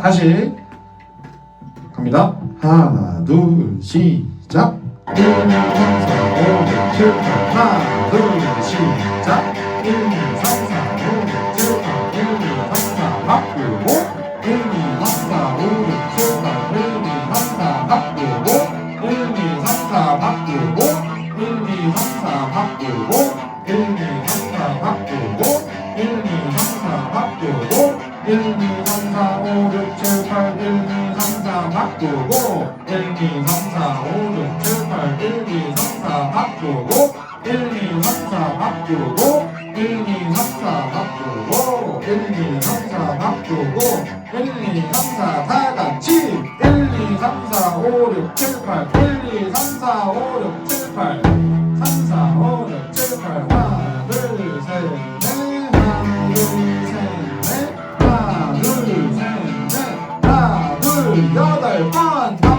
다시 갑니다. 하나, 둘, 시작. 1, 2, 3, 4, 5, 6, 7, 8 하나, 둘, 시작. 1, 2, 3, 4, 5, 6, 7, 8 1, 2, 3, 4 바꾸고 1, 2, 3, 4, 5, 6, 7, 8 1, 2, 3, 4 바꾸고 1, 2, 3, 4 바꾸고 1, 2, 3, 4 바꾸고 1, 2, 3, 4 바꾸고 1, 2, 3, 4 바꾸고 1, 2, 3, 4, 5, 6, 7, 8 1, 2, 3, 4 바꾸고 1, 2, 3, 4, 5, 6, 7, 8 1, 2, 3, 4 바꾸고 1, 2, 3, 4 바꾸고 1, 2, 3, 4 바꾸고 1, 2, 3, 4 바꾸고 1, 2, 3, 4 다 같이 1, 2, 3, 4, 5, 6, 7, 8 1, 2, 3, 4, 5, 6, 7, 8 3, 4, 5, 6, 7, 8 하나 둘, 셋, 둘, 여덟 번